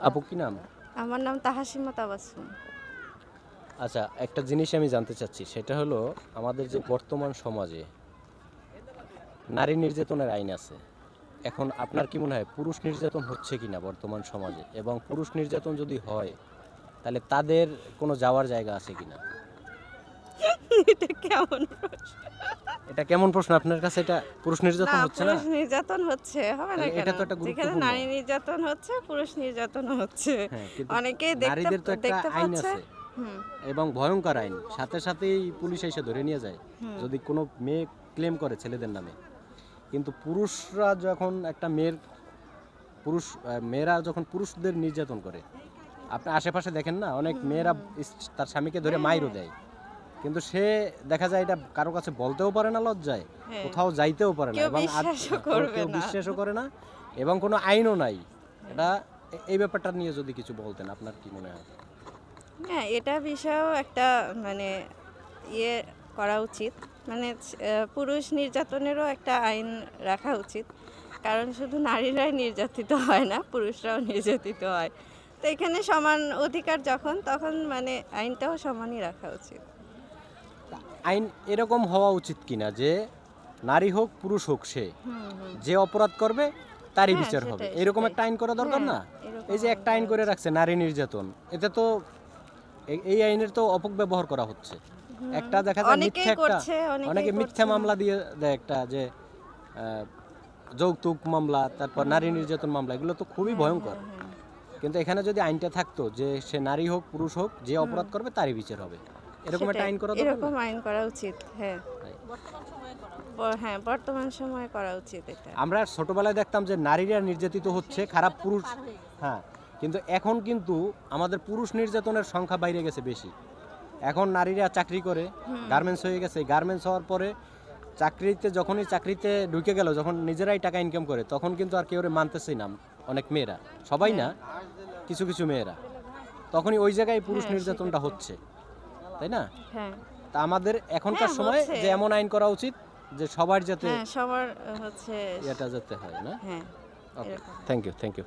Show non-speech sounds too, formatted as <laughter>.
আপু কি নাম? আমার নাম তাহাসিমা তাবাসুম। আচ্ছা একটা জিনিস আমি জানতে চাচ্ছি সেটা হলো আমাদের যে বর্তমান সমাজে নারী নির্যাতনের আইন আছে। এখন আপনার কি মনে হয় পুরুষ নির্যাতন হচ্ছে কিনা বর্তমান সমাজে? এবং পুরুষ নির্যাতন যদি হয় তাহলে তাদের কোনো যাওয়ার জায়গা আছে কিনা? <laughs> এটা কেমন প্রশ্ন? এটা কেমন প্রশ্ন? আপনার কাছে এটা পুরুষ নির্যাতন হচ্ছে না? পুরুষ নির্যাতন হচ্ছে হবে না এটা তো একটা গুরুত্বপূর্ণ। নারী নির্যাতন হচ্ছে পুরুষ নির্যাতন হচ্ছে। হ্যাঁ অনেকেই দেখতে নারীদের তো একটা দেখতে আইন আছে। এবং ভয়ঙ্কর আইন। সাথে সাথেই পুলিশ এসে ধরে নিয়ে যায়। যদি কোনো মেয়ে ক্লেম করে ছেলেদের নামে। কিন্তু পুরুষরা যখন একটা মেয়ের পুরুষ মেয়েরা যখন পুরুষদের নির্যাতন করে আপনি আশেপাশে দেখেন না? অনেক মেয়েরা তার স্বামীকে ধরে হ্যাঁ, মাইরও হ্যাঁ। দেয়। কিন্তু সে দেখা যায় এটা কারও কাছে বলতেও পারে না লজ্জায়। হ্যাঁ। কোথাও যাইতেও পারে না এবং করবে কেউ বিশ্বাসও করে না এবং কোনো আইনও নাই। এটা এই ব্যাপারটা নিয়ে যদি কিছু বলতেন আপনার কি মনে হয়? হ্যাঁ এটা বিষয়েও একটা মানে ইয়ে করা উচিত। মানে পুরুষ নির্যাতনেরও একটা আইন রাখা উচিত। কারণ শুধু নারীরাই নির্যাতিত হয় না পুরুষরাও নির্যাতিত হয়। তো এখানে সমান অধিকার যখন তখন মানে আইনটাও সমানই রাখা উচিত। আইন এরকম হওয়া উচিত কিনা যে নারী হোক পুরুষ হোক সে যে অপরাধ করবে তারই হ্যাঁ, বিচার হবে। এরকম একটা আইন করা দরকার না? হ্যাঁ, এই যে একটা আইন করে রাখছে নারী নির্যাতন এতে তো এই আইনের তো অপব্যবহার করা হচ্ছে। একটা দেখা যায় মিথ্যা একটা অনেকে অনেকে মিথ্যা মামলা দিয়ে দেয় একটা যে আহ, যৌতুক মামলা তারপর নারী নির্যাতন মামলা এগুলো তো খুবই ভয়ঙ্কর। কিন্তু এখানে যদি আইনটা থাকতো যে সে নারী হোক পুরুষ হোক যে অপরাধ করবে তারই বিচার হবে। এরকম একটা আইন করা এরকম আইন করা উচিত হ্যাঁ। হ্যাঁ বর্তমান সময়ে করা উচিত এটা। আমরা ছোটবেলায় দেখতাম যে নারীরা নির্যাতিত হচ্ছে খারাপ পুরুষ হ্যাঁ কিন্তু এখন কিন্তু আমাদের পুরুষ নির্যাতনের সংখ্যা বাইরে গেছে বেশি। এখন নারীরা চাকরি করে গার্মেন্টস হয়ে গেছে গার্মেন্টস হওয়ার পরে চাকরিতে যখনই চাকরিতে ঢুকে গেল যখন নিজেরাই টাকা ইনকাম করে তখন কিন্তু আর কেউ মানতেছেই না অনেক মেয়েরা। সবাই না কিছু কিছু মেয়েরা। তখনই ওই জায়গায় পুরুষ হ্যাঁ, নির্যাতনটা হচ্ছে। তাই না? হ্যাঁ। তা আমাদের এখনকার হ্যাঁ, সময় যে এমন আইন করা উচিত যে সবার যাতে হ্যাঁ সবার হচ্ছে এটা যাতে হয় না? হ্যাঁ okay thank you thank you